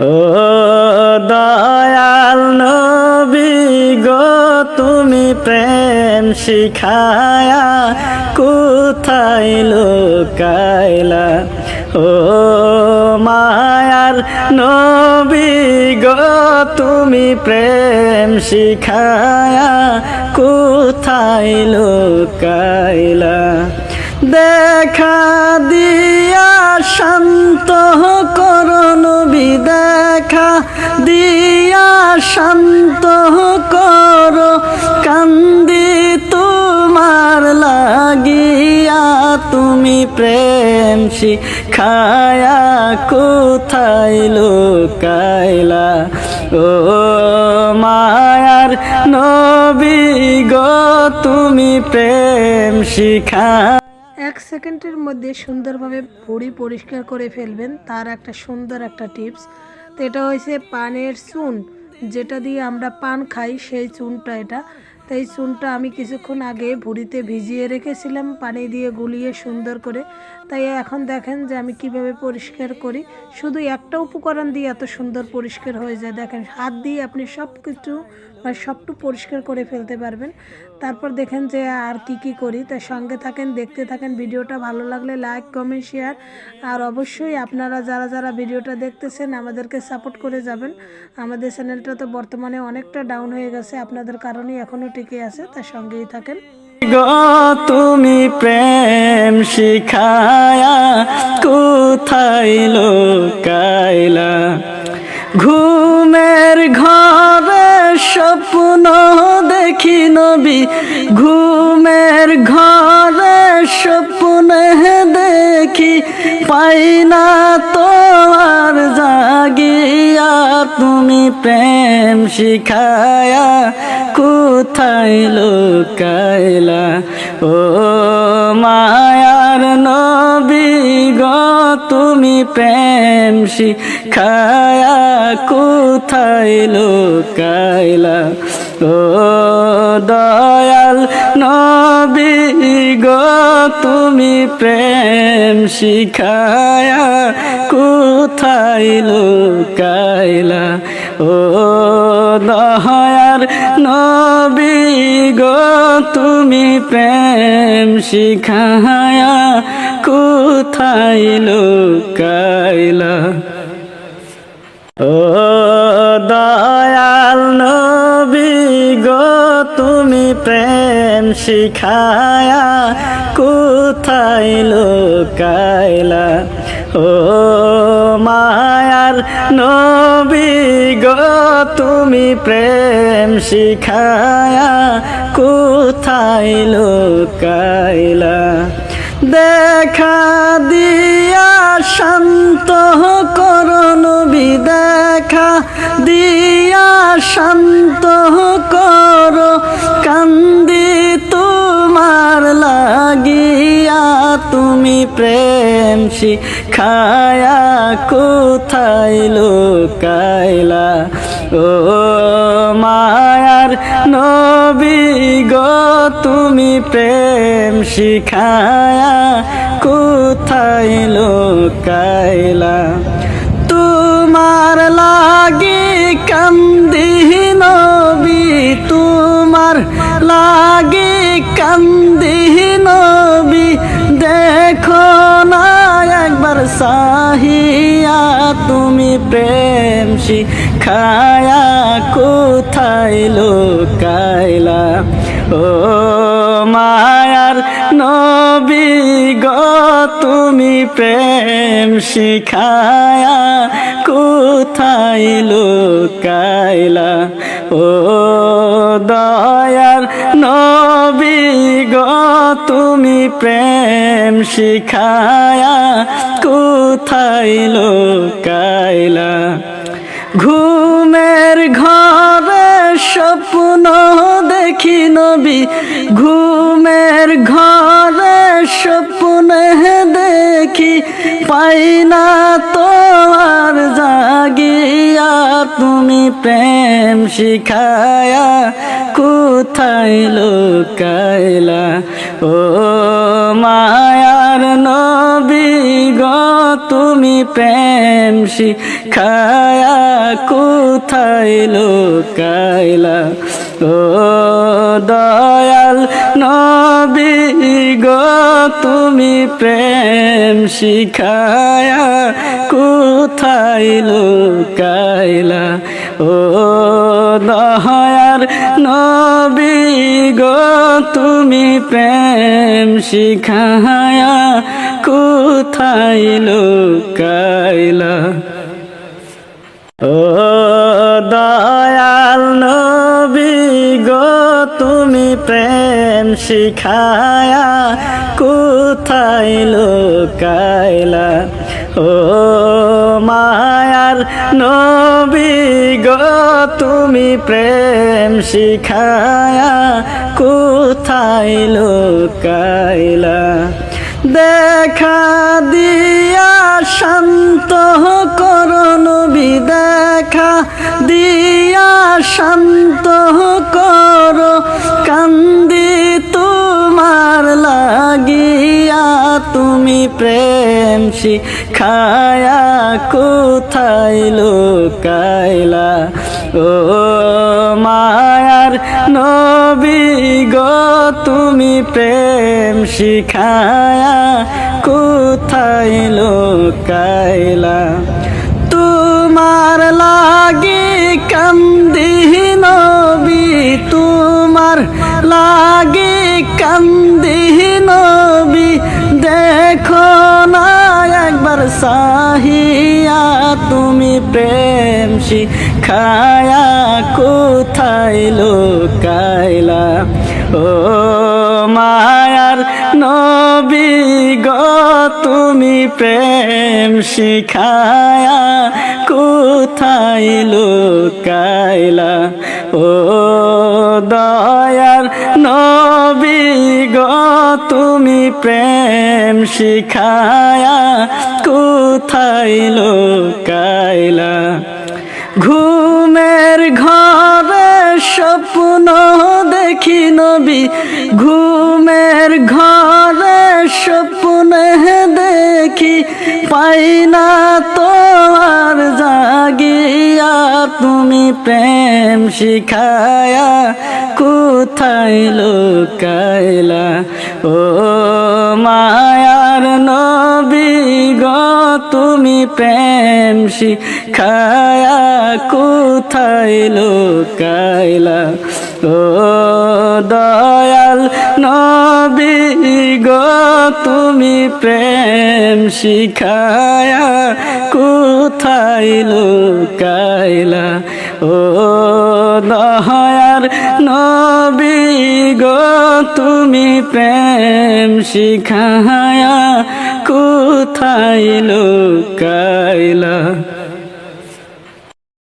ও দয়াল নবী গো, তুমি প্রেম শিখায়া কোথায় লোকাইলা? ও মায়ার নবী গো, তুমি প্রেম শিখায়া কোথায় লোকাইলা? দেখা দিয়া শান্ত করো নবী, দেখা দিয়া শান্ত করো, কান্দি তোমার লাগিয়া তুমি প্রেম শিখায়া কোথায় লোকাইলা? ও মায়ার নবী গো, তুমি প্রেম শিখা সেকেন্ডের মধ্যে সুন্দরভাবে ভুড়ি পরিষ্কার করে ফেলবেন, তার একটা সুন্দর একটা টিপস। তো এটা হয়েছে পানের চুন, যেটা দিয়ে আমরা পান খাই, সেই চুনটা এটা। তো এই চুনটা আমি কিছুক্ষণ আগে ভুড়িতে ভিজিয়ে রেখেছিলাম, পানি দিয়ে গুলিয়ে সুন্দর করে। তাই এখন দেখেন যে আমি কীভাবে পরিষ্কার করি। শুধু একটা উপকরণ দিয়ে এত সুন্দর পরিষ্কার হয়ে যায়। দেখেন, হাত দিয়ে আপনি সব কিছু বা সবটু পরিষ্কার করে ফেলতে পারবেন। তারপর দেখেন যে আর কি কি করি। তার সঙ্গে থাকেন, দেখতে থাকেন। ভিডিওটা ভালো লাগলে লাইক, কমেন্ট, শেয়ার। আর অবশ্যই আপনারা যারা যারা ভিডিওটা দেখতেছেন, আমাদেরকে সাপোর্ট করে যাবেন। আমাদের চ্যানেলটা তো বর্তমানে অনেকটা ডাউন হয়ে গেছে। আপনাদের কারণেই এখনও টিকে আছে, তার সঙ্গেই থাকেন। তুমি প্রেম শিখায়া কোথায় লোকাইলা? ঘুমের ঘরে স্বপ্ন দেখি নবী, ঘুমের ঘরে স্বপ্ন দেখি, পাই না তো আর জাগিয়া, তুমি প্রেম শিখায়া কোথায় লোকাইলা? ও মায়ার নবী গো, তুমি প্রেম শিখায়া কোথায় লোকাইলা? ও দয়াল নবী গো, তুমি প্রেম শিখায়া কোথায় লোকাইলা? ও দয়ার নবী গো, তুমি প্রেম শিখায়া কোথায় লোকাইলা? ও দয়াল নবী গো, তুমি প্রেম শিখায়া কোথায় লোকাইলা? ও মায়ার নবী গো, তুমি প্রেম শিখায়া কোথায় লোকাইলা? দেখা দিয়া শান্ত করো নবী, দেখা দিয়া শান্ত করো, কান্দি তোমার লাগিয়া তুমি প্রেম শিখায়া কোথায় লোকাইলা? ও মায়ার নবী গো, তুমি প্রেম শিখায়া কোথায় লোকাইলা? তোমার লাগি কান্দি প্রেম শিখায়া কোথায় লোকাইলা? ও মায়ার নবী গো, তুমি প্রেম শিখায়া কোথায় লোকাইলা? ও দয়ার নবী গো তুমি প্রেম শিখায়া কোথায় লোকাইলা? ঘুমের ঘরে স্বপ্ন দেখি নবী। ঘুমের ঘরে স্বপ্ন দেখি পাই না তো আর জাগিয়া তুমি প্রেম শিখায়া কোথায় লোকাইলা? ও মায়ার নবী তুমি প্রেম শিখায়া কোথায় লুকাইলা? ও দয়াল নবী গো, তুমি প্রেম শিখায়া কোথায় লুকাইলা? ও দয়ার নবী গো, তুমি প্রেম শিখায়া কোথায় লুকাইলা? ও দয়াল নবী তুমি প্রেম শিখায়া কোথায় লুকাইলা? ও মায়ার নবী তুমি প্রেম শিখায়া কোথায় লুকাইলা? দেখা দিয়া শান্ত করো, কান্দি তোমার লাগিয়া তুমি প্রেম শিখায়া কোথায় লুকাইলা? ও মায়ার নবী গো, তুমি প্রেম শিখায়া কোথায় লুকাইলা? কান্দি নবী, তোমার লাগি কান্দি নবী। দেখো না, একবার সাহিয়া তুমি প্রেম শিখায়া কোথায় লুকাইলা? ও মায়ার নবী গো, তুমি প্রেম শিখায়া কোথায় লুকাইলা? ও দয়ার নবী গো, তুমি প্রেম শিখায়া কোথায় লুকাইলা? ঘুমের ঘরে স্বপ্ন দেখি নবী, ঘুমের ঘরে স্বপ্ন দেখি, পাই না তো আর জাগিয়া, তুমি প্রেম শিখায়া, কোথায় লোকাইলা? ও প্রেম শিখায়া কোথায় লুকাইলা? ও দয়াল নবী গো, তুমি প্রেম শিখায়া কোথায় লুকাইলা? ও দয়ার নবী গো, তুমি প্রেম শিখায়া কোথায় লোকাইলা?